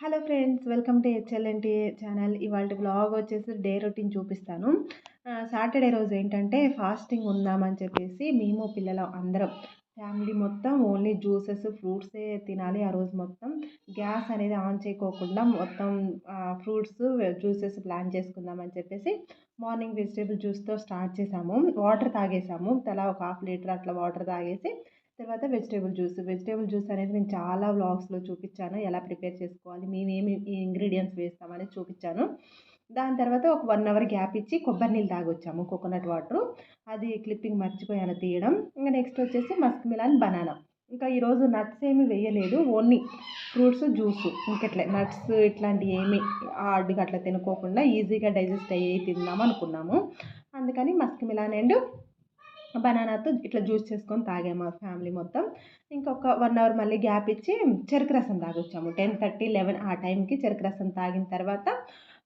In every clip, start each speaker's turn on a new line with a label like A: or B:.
A: Hello friends welcome to HLNT channel. ఇవాళ blog వచ్చేసి day routine చూపిస్తాను. సాటర్డే రోజు ఏంటంటే ఫాస్టింగ్ ఉందామని చెప్పేసి మేము పిల్లలు అందరం ఫ్యామిలీ మొత్తం ఓన్లీ జ్యూసెస్ ఫ్రూట్సే తినాలి ఆ రోజు మొత్తం. గ్యాస్ అనేది ఆన్ చేయకోకుండా మొత్తం ఫ్రూట్స్ జ్యూసెస్ ప్లాన్ చేసుకుందామని చెప్పేసి మార్నింగ్ వెజిటేబుల్ జ్యూస్తో స్టార్ట్ చేసాము. వాటర్ తాగేసాము. తలా ఒక హాఫ్ లీటర్ అట్లా వాటర్ తాగేసి తర్వాత వెజిటేబుల్ జ్యూస్ వెజిటేబుల్ జ్యూస్ అనేది నేను చాలా వ్లాగ్స్లో చూపించాను. ఎలా ప్రిపేర్ చేసుకోవాలి మేమేమి ఇంగ్రీడియంట్స్ వేస్తామని చూపించాను. దాని తర్వాత ఒక వన్ అవర్ గ్యాప్ ఇచ్చి కొబ్బరి నీళ్ళు తాగొచ్చాము కోకోనట్ వాటర్ అది క్లిప్పింగ్ మర్చిపోయాను తీయడం. ఇంకా నెక్స్ట్ వచ్చేసి మస్క్ మిలాన్ బనానా ఇంకా ఈరోజు నట్స్ ఏమి వేయలేదు ఓన్లీ ఫ్రూట్స్ జ్యూస్ ఇంకట్లే నట్స్ ఇట్లాంటివి ఏమి హార్డ్గా అట్లా తినుకోకుండా ఈజీగా డైజెస్ట్ అయ్యి తిందాం అనుకున్నాము. అందుకని మస్క్ మిలాన్ అండ్ బనానాతో ఇట్లా జ్యూస్ చేసుకొని తాగాము మా ఫ్యామిలీ మొత్తం. ఇంకొక వన్ అవర్ మళ్ళీ గ్యాప్ ఇచ్చి చెరుకు రసం తాగొచ్చాము. టెన్ థర్టీ లెవెన్ ఆ టైంకి చెరుకు రసం తాగిన తర్వాత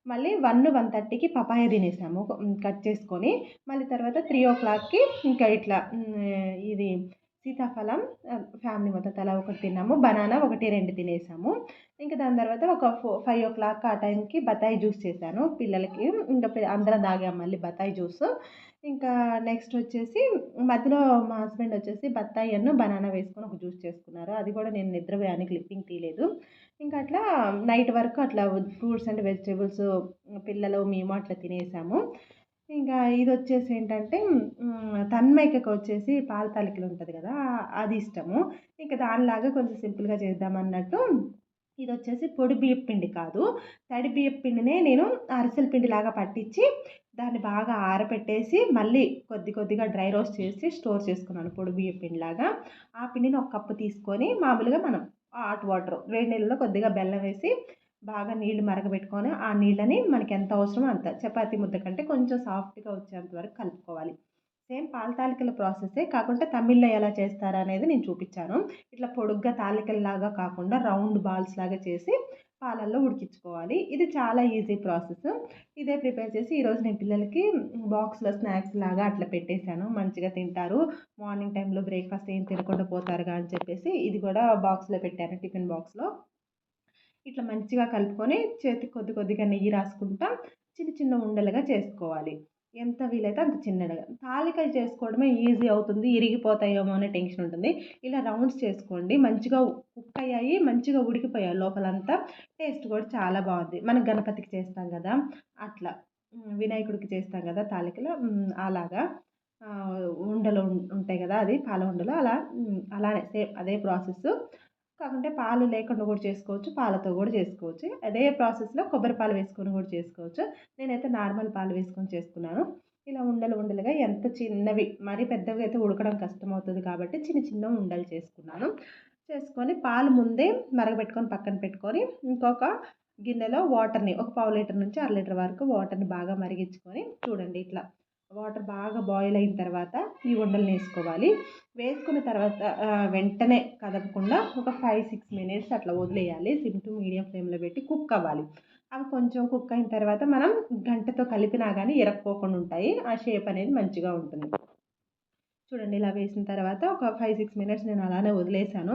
A: మళ్ళీ వన్ వన్ థర్టీకి పపాయ తినేసాము. కట్ చేసుకొని మళ్ళీ తర్వాత త్రీ ఓ క్లాక్కి ఇంకా ఇట్లా ఇది సీతాఫలం ఫ్యామిలీ మొత్తం తల ఒకటి తిన్నాము. బనానా ఒకటి రెండు తినేసాము. ఇంకా దాని తర్వాత ఒక ఫో ఫైవ్ ఓ క్లాక్ ఆ టైంకి బత్తాయి జ్యూస్ చేశాను. పిల్లలకి ఇంకా అందరం తాగాము మళ్ళీ బత్తాయి జ్యూస్ ఇంకా నెక్స్ట్ వచ్చేసి మధ్యలో మా హస్బెండ్ వచ్చేసి బత్తాయి అన్ను బనానా వేసుకొని ఒక జ్యూస్ చేసుకున్నారు. అది కూడా నేను నిద్రపోయాను క్లిప్పింగ్ తీయలేదు. ఇంకా అట్లా నైట్ వరకు అట్లా ఫ్రూట్స్ అండ్ వెజిటేబుల్స్ పిల్లలు మేము అట్లా తినేసాము. ఇంకా ఇది వచ్చేసి ఏంటంటే తన్మైకకు వచ్చేసి పాల తాలికలు ఉంటుంది కదా అది ఇష్టము. ఇంకా దానిలాగా కొంచెం సింపుల్గా చేద్దామన్నట్టు ఇది వచ్చేసి పొడి బియ్యం పిండి కాదు. తడి బియ్యం పిండినే నేను అరిసెల పిండిలాగా పట్టించి దాన్ని బాగా ఆరబెట్టేసి మళ్ళీ కొద్ది కొద్దిగా డ్రై రోస్ట్ చేసి స్టోర్ చేసుకున్నాను పొడి బియ్యం పిండిలాగా. ఆ పిండిని ఒక కప్పు తీసుకొని మామూలుగా మనం హాట్ వాటర్ వేడి నీళ్ళలో కొద్దిగా బెల్లం వేసి బాగా నీళ్ళు మరగబెట్టుకొని ఆ నీళ్ళని మనకి ఎంత అవసరమో అంత చపాతి ముద్ద కంటే కొంచెం సాఫ్ట్గా వచ్చేంత వరకు కలుపుకోవాలి. సేమ్ పాల తాలికల ప్రాసెసే కాకుండా తమిళ్ళో ఎలా చేస్తారా అనేది నేను చూపించాను. ఇట్లా పొడుగ్గా తాలికల్లాగా కాకుండా రౌండ్ బాల్స్ లాగా చేసి పాలల్లో ఉడికించుకోవాలి. ఇది చాలా ఈజీ ప్రాసెస్. ఇదే ప్రిపేర్ చేసి ఈరోజు నేను పిల్లలకి బాక్స్లో స్నాక్స్ లాగా అట్లా పెట్టేశాను. మంచిగా తింటారు. మార్నింగ్ టైంలో బ్రేక్ఫాస్ట్ ఏం తినకుండా పోతారుగా అని చెప్పేసి ఇది కూడా బాక్స్లో పెట్టాను టిఫిన్ బాక్స్లో. ఇట్లా మంచిగా కలుపుకొని చేతికి కొద్ది కొద్దిగా నెయ్యి రాసుకుంటా చిన్న చిన్న ఉండలుగా చేసుకోవాలి. ఎంత వీలైతే అంత చిన్నగా. తాలికలు చేసుకోవడమే ఈజీ అవుతుంది ఇరిగిపోతాయేమో అనే టెన్షన్ ఉంటుంది. ఇలా రౌండ్స్ చేసుకోండి. మంచిగా కుక్ అయ్యాయి మంచిగా ఉడికిపోయాయి. లోపలంతా టేస్ట్ కూడా చాలా బాగుంది. మనం గణపతికి చేస్తాం కదా అట్లా. వినాయకుడికి చేస్తాం కదా తాలికలు. అలాగా. ఉండలు ఉంటాయి కదా అది పాల ఉండలు. అలా అలానే సేమ్ అదే ప్రాసెస్ కాకుంటే పాలు లేకుండా కూడా చేసుకోవచ్చు పాలతో కూడా చేసుకోవచ్చు. అదే ప్రాసెస్లో కొబ్బరి పాలు వేసుకొని కూడా చేసుకోవచ్చు. నేనైతే నార్మల్ పాలు వేసుకొని చేసుకున్నాను. ఇలా ఉండలు ఉండలుగా ఎంత చిన్నవి మరీ పెద్దవి అయితే ఉడకడం కష్టమవుతుంది కాబట్టి చిన్న చిన్న ఉండలు చేసుకున్నాను. చేసుకొని పాలు ముందే మరగబెట్టుకొని పక్కన పెట్టుకొని ఇంకొక గిన్నెలో వాటర్ని ఒక పావు లీటర్ నుంచి అర లీటర్ వరకు వాటర్ని బాగా మరిగించుకొని చూడండి ఇట్లా. వాటర్ బాగా బాయిల్ అయిన తర్వాత ఈ ఉండలు వేసుకోవాలి వేసుకున్న తర్వాత వెంటనే కదపకుండా ఒక ఫైవ్ సిక్స్ మినిట్స్ అట్లా వదిలేయాలి. సిమ్ టు మీడియం ఫ్లేమ్లో పెట్టి కుక్ అవ్వాలి. అవి కొంచెం కుక్ అయిన తర్వాత మనం గంటతో కలిపినా కానీ ఇరక్కోకుండా ఉంటాయి. ఆ షేప్ అనేది మంచిగా ఉంటుంది. చూడండి ఇలా వేసిన తర్వాత ఒక ఫైవ్ సిక్స్ మినిట్స్ నేను అలానే వదిలేసాను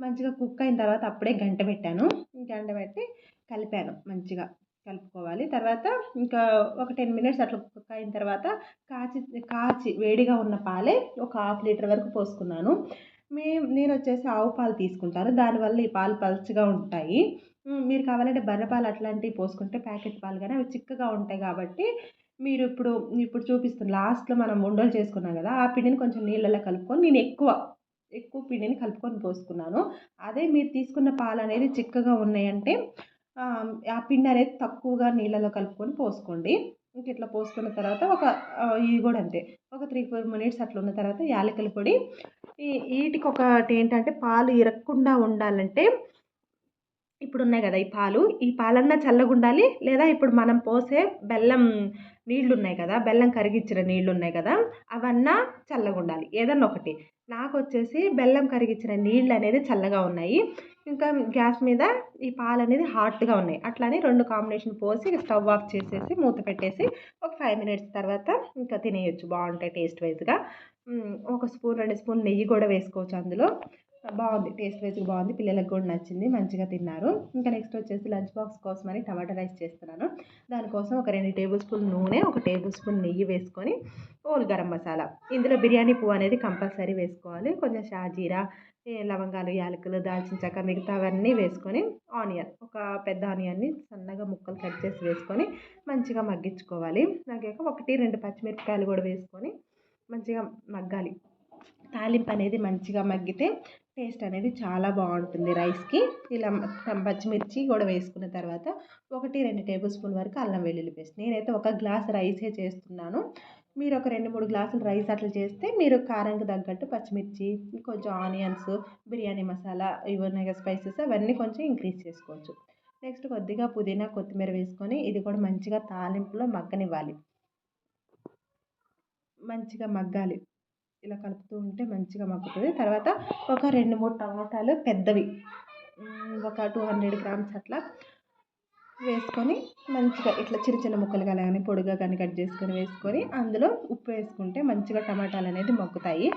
A: మంచిగా కుక్ అయిన తర్వాత అప్పుడే గంట పెట్టాను. గంట పెట్టి కలిపాను మంచిగా. కలుపుకోవాలి. తర్వాత ఇంకా ఒక టెన్ మినిట్స్ అట్లా కుక్ అయిన తర్వాత కాచి కాచి వేడిగా ఉన్న పాలే ఒక హాఫ్ లీటర్ వరకు పోసుకున్నాను. మే నేను వచ్చేసి ఆవు పాలు తీసుకుంటాను. దానివల్ల ఈ పాలు పలుచగా ఉంటాయి. మీరు కావాలంటే బర్రె పాలు అట్లాంటివి పోసుకుంటే ప్యాకెట్ పాలు కానీ అవి చిక్కగా ఉంటాయి కాబట్టి మీరు ఇప్పుడు ఇప్పుడు చూపిస్తున్న లాస్ట్లో మనం ఉండలు చేసుకున్నాం కదా ఆ పిండిని కొంచెం నీళ్ళలో కలుపుకొని నేను ఎక్కువ ఎక్కువ పిండిని కలుపుకొని పోసుకున్నాను. అదే మీరు తీసుకున్న పాలు అనేది చిక్కగా ఉన్నాయంటే ఆ పిండి అనేది తక్కువగా నీళ్ళలో కలుపుకొని పోసుకోండి. ఇంక ఇట్లా పోసుకున్న తర్వాత ఒక ఇది కూడా అంతే. ఒక త్రీ ఫోర్ మినిట్స్ అట్లా ఉన్న తర్వాత యాలకుల పొడి. ఈ వీటికి ఒకటి ఏంటంటే పాలు ఇరగకుండా ఉండాలంటే ఇప్పుడు ఉన్నాయి కదా ఈ పాలు. ఈ పాలన్నా చల్లగా ఉండాలి లేదా ఇప్పుడు మనం పోసే బెల్లం నీళ్ళు ఉన్నాయి కదా బెల్లం కరిగించిన నీళ్ళు ఉన్నాయి కదా అవన్నా చల్లగా ఉండాలి ఏదన్నా ఒకటి. నాకు వచ్చేసి బెల్లం కరిగించిన నీళ్ళు అనేది చల్లగా ఉన్నాయి. ఇంకా గ్యాస్ మీద ఈ పాలు అనేది హాట్గా ఉన్నాయి. అట్లానే రెండు కాంబినేషన్ పోసి స్టవ్ ఆఫ్ చేసేసి మూత పెట్టేసి ఒక ఫైవ్ మినిట్స్ తర్వాత ఇంకా తినేయచ్చు బాగుంటాయి టేస్ట్ వైజ్గా. ఒక స్పూన్ రెండు స్పూన్ నెయ్యి కూడా వేసుకోవచ్చు అందులో. బాగుంది టేస్ట్ వైజ్గా బాగుంది పిల్లలకు కూడా నచ్చింది మంచిగా తిన్నారు. ఇంకా నెక్స్ట్ వచ్చేసి లంచ్ బాక్స్ కోసమని టమాటా రైస్ చేస్తున్నాను. దానికోసం ఒక రెండు టేబుల్ స్పూన్ నూనె ఒక టేబుల్ స్పూన్ నెయ్యి వేసుకొని ఓల్ గరం మసాలా. ఇందులో బిర్యానీ పువ్వు అనేది కంపల్సరీ వేసుకోవాలి. కొంచెం షాజీరా లవంగాలు యాలకులు దాల్చిన చెక్క మిగతావన్నీ వేసుకొని ఆనియన్ ఒక పెద్ద ఆనియన్ని సన్నగా ముక్కలు కట్ చేసి వేసుకొని మంచిగా మగ్గించుకోవాలి. మగ్గాక ఒకటి రెండు పచ్చిమిరపకాయలు కూడా వేసుకొని మంచిగా మగ్గాలి. తాలింపు అనేది మంచిగా మగ్గితే టేస్ట్ అనేది చాలా బాగుంటుంది రైస్కి. ఇలా పచ్చిమిర్చి కూడా వేసుకున్న తర్వాత ఒకటి రెండు టేబుల్ స్పూన్ వరకు అల్లం వెల్లుల్లి పేస్ట్. నేనైతే ఒక గ్లాస్ రైసే చేస్తున్నాను. మీరు ఒక రెండు మూడు గ్లాసులు రైస్ అట్లా చేస్తే మీరు కారంకి తగ్గట్టు పచ్చిమిర్చి కొంచెం ఆనియన్స్ బిర్యానీ మసాలా ఇవన్నీ స్పైసెస్ అవన్నీ కొంచెం ఇంక్రీజ్ చేసుకోవచ్చు. నెక్స్ట్ కొద్దిగా పుదీనా కొత్తిమీర వేసుకొని ఇది కూడా మంచిగా తాలింపులో మగ్గనివ్వాలి. మంచిగా మగ్గాలి. ఇలా కలుపుతూ ఉంటే మంచిగా మగ్గుతుంది. తర్వాత ఒక రెండు మూడు టమాటాలు పెద్దవి. ఒక టూ హండ్రెడ్ గ్రామ్స్ అట్లా వేసుకొని మంచిగా ఇట్లా చిన్న చిన్న ముక్కలుగా కానీ పొడిగా కానీ కట్ చేసుకొని వేసుకొని అందులో ఉప్పు వేసుకుంటే మంచిగా టమాటాలు అనేది మగ్గుతాయి.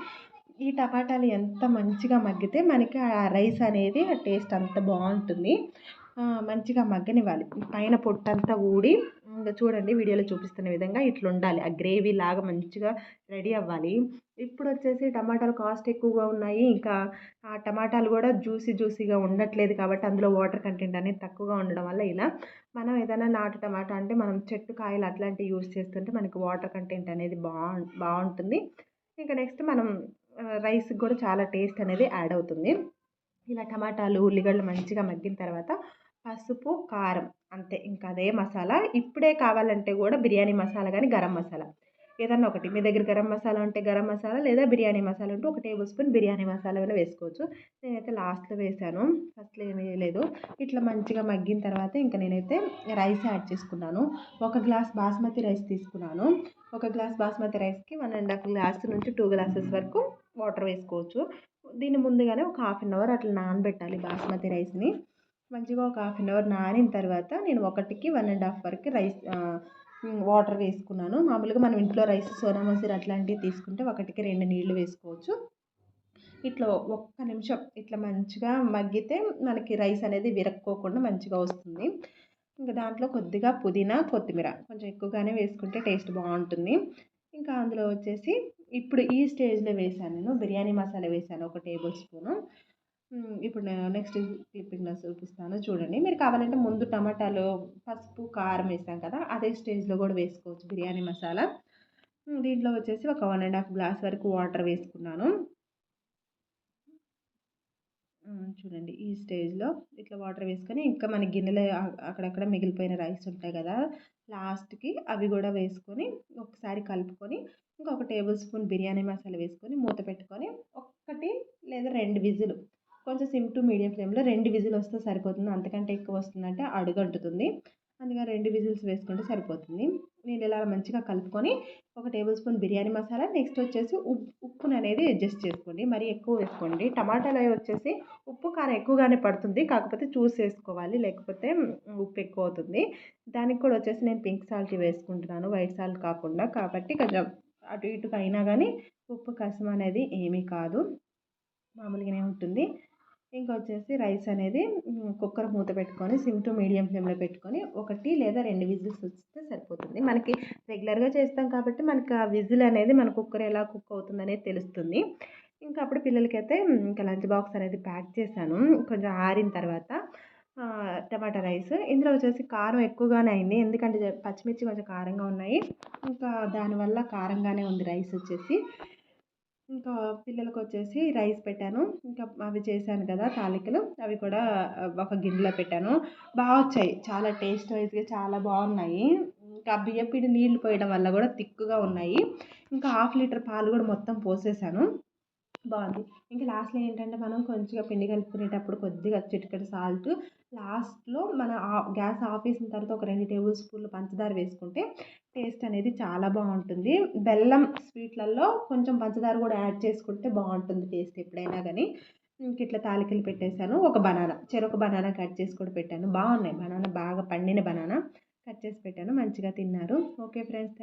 A: ఈ టమాటాలు ఎంత మంచిగా మగ్గితే మనకి ఆ రైస్ అనేది ఆ టేస్ట్ అంత బాగుంటుంది. మంచిగా మగ్గనివ్వాలి. పైన పొట్టంతా ఊడి ఇంకా చూడండి వీడియోలో చూపిస్తున్న విధంగా ఇట్లా ఉండాలి ఆ గ్రేవీ లాగా మంచిగా రెడీ అవ్వాలి. ఇప్పుడు వచ్చేసి టమాటాలు కాస్ట్ ఎక్కువగా ఉన్నాయి. ఇంకా ఆ టమాటాలు కూడా జ్యూసీ జ్యూసీగా ఉండట్లేదు కాబట్టి అందులో వాటర్ కంటెంట్ అనేది తక్కువగా ఉండడం వల్ల ఇలా మనం ఏదైనా నాటు టమాటా అంటే మనం చెట్టు కాయలు అట్లాంటివి యూస్ చేస్తుంటే మనకి వాటర్ కంటెంట్ అనేది బాగు బాగుంటుంది. ఇంకా నెక్స్ట్ మనం రైస్కి కూడా చాలా టేస్ట్ అనేది యాడ్ అవుతుంది. ఇలా టమాటాలు ఉల్లిగడ్డలు మంచిగా మగ్గిన తర్వాత పసుపు కారం అంతే. ఇంకా అదే మసాలా. ఇప్పుడే కావాలంటే కూడా బిర్యానీ మసాలా కానీ గరం మసాలా. ఏదన్నా ఒకటి. మీ దగ్గర గరం మసాలా ఉంటే గరం మసాలా లేదా బిర్యానీ మసాలా ఉంటే ఒక టేబుల్ స్పూన్ బిర్యానీ మసాలా అయినా వేసుకోవచ్చు. నేనైతే లాస్ట్లో వేసాను. ఫస్ట్లో ఏమీ లేదు ఇట్లా మంచిగా మగ్గిన తర్వాత ఇంకా నేనైతే రైస్ యాడ్ చేసుకున్నాను. ఒక గ్లాస్ బాస్మతి రైస్ తీసుకున్నాను. ఒక గ్లాస్ బాస్మతి రైస్కి వన్ అండ్ హాఫ్ గ్లాస్ నుంచి టూ గ్లాసెస్ వరకు వాటర్ వేసుకోవచ్చు. దీన్ని ముందుగానే ఒక హాఫ్ అన్ అవర్ అట్లా నానబెట్టాలి బాస్మతి రైస్ని. మంచిగా ఒక హాఫ్ అన్ అవర్ నానిన తర్వాత నేను ఒకటికి వన్ అండ్ హాఫ్ వరకు రైస్ వాటర్ వేసుకున్నాను. మామూలుగా మనం ఇంట్లో రైస్ సోనా మసూరి అట్లాంటివి తీసుకుంటే ఒకటికి రెండు నీళ్ళు వేసుకోవచ్చు. ఇట్లా ఒక్క నిమిషం ఇట్లా మంచిగా మగ్గితే మనకి రైస్ అనేది విరక్కోకుండా మంచిగా వస్తుంది. ఇంకా దాంట్లో కొద్దిగా పుదీనా కొత్తిమీర కొంచెం ఎక్కువగానే వేసుకుంటే టేస్ట్ బాగుంటుంది. ఇంకా అందులో వచ్చేసి ఇప్పుడు ఈ స్టేజ్లో వేసాను నేను బిర్యానీ మసాలా వేసాను ఒక టేబుల్ స్పూను. ఇప్పుడు నేను నెక్స్ట్ క్లిప్పింగ్లో చూపిస్తాను. చూడండి. మీరు కావాలంటే ముందు టమాటాలు పసుపు కారం వేసాం కదా అదే స్టేజ్లో కూడా వేసుకోవచ్చు బిర్యానీ మసాలా. దీంట్లో వచ్చేసి ఒక వన్ అండ్ హాఫ్ గ్లాస్ వరకు వాటర్ వేసుకున్నాను. చూడండి. ఈ స్టేజ్లో ఇట్లా వాటర్ వేసుకొని ఇంకా మన గిన్నెలు అక్కడక్కడ మిగిలిపోయిన రైస్ ఉంటాయి కదా లాస్ట్కి అవి కూడా వేసుకొని ఒకసారి కలుపుకొని ఇంకొక టేబుల్ స్పూన్ బిర్యానీ మసాలా వేసుకొని మూత పెట్టుకొని ఒక్కటి లేదా రెండు విజులు కొంచెం సిమ్ టు మీడియం ఫ్లేమ్లో రెండు విజిల్ వస్తే సరిపోతుంది. అంతకంటే ఎక్కువ వస్తుందంటే అడుగంటుతుంది అందుకని రెండు విజిల్స్ వేసుకుంటే సరిపోతుంది. నేను ఇలా మంచిగా కలుపుకొని ఒక table spoon biryani masala next వచ్చేసి ఉప్పును అనేది అడ్జస్ట్ చేసుకోండి. మరి ఎక్కువ వేసుకోండి. టమాటాలు అవి వచ్చేసి ఉప్పు కారం ఎక్కువగానే పడుతుంది. కాకపోతే చూసి వేసుకోవాలి లేకపోతే ఉప్పు ఎక్కువ అవుతుంది. దానికి కూడా వచ్చేసి నేను పింక్ సాల్ట్ వేసుకుంటున్నాను. వైట్ సాల్ట్ కాకుండా. కాబట్టి కొంచెం అటు ఇటుగా అయినా కానీ ఉప్పు కసం అనేది ఏమీ కాదు. మామూలుగానే ఉంటుంది. ఇంకా వచ్చేసి రైస్ అనేది కుక్కర్ మూత పెట్టుకొని సిమ్ టు మీడియం ఫ్లేమ్లో పెట్టుకొని ఒకటి లేదా రెండు విజిల్స్ వస్తే సరిపోతుంది. మనకి రెగ్యులర్గా చేస్తాం కాబట్టి మనకి ఆ విజిల్ అనేది మన కుక్కర్ ఎలా కుక్ అవుతుంది అనేది తెలుస్తుంది. ఇంకా అప్పుడు పిల్లలకైతే ఇంకా లంచ్ బాక్స్ అనేది ప్యాక్ చేశాను. కొంచెం ఆరిన తర్వాత టమాటా రైస్. ఇందులో వచ్చేసి కారం ఎక్కువగానే అయింది. ఎందుకంటే పచ్చిమిర్చి కొంచెం కారంగా ఉన్నాయి. ఇంకా దానివల్ల కారంగానే ఉంది రైస్ వచ్చేసి. ఇంకా పిల్లలకు వచ్చేసి రైస్ పెట్టాను. ఇంకా అవి చేశాను కదా తాలికలు. అవి కూడా ఒక గిన్నెలో పెట్టాను. బాగా వచ్చాయి. చాలా టేస్ట్ వైజ్గా చాలా బాగున్నాయి. ఇంకా బియ్యపిండి నీళ్ళు పోయడం వల్ల కూడా థిక్గా ఉన్నాయి. ఇంకా హాఫ్ లీటర్ పాలు కూడా మొత్తం పోసేసాను. బాగుంది. ఇంకా లాస్ట్లో ఏంటంటే మనం కొంచెంగా పిండి కలుపుకునేటప్పుడు కొద్దిగా చిటికెడు సాల్ట్ లాస్ట్లో మన గ్యాస్ ఆఫ్ చేసిన తర్వాత ఒక రెండు టేబుల్ స్పూన్లు పంచదార వేసుకుంటే టేస్ట్ అనేది చాలా బాగుంటుంది. బెల్లం స్వీట్లలో కొంచెం పంచదార కూడా యాడ్ చేసుకుంటే బాగుంటుంది టేస్ట్ ఎప్పుడైనా కానీ ఇంక ఇట్లా తాలికలు పెట్టేశాను. ఒక బనానా చెరొక బనానా కట్ చేసి కూడా పెట్టాను. బాగున్నాయి. బనానా బాగా పండిన బనానా కట్ చేసి పెట్టాను. మంచిగా తిన్నారు. Okay friends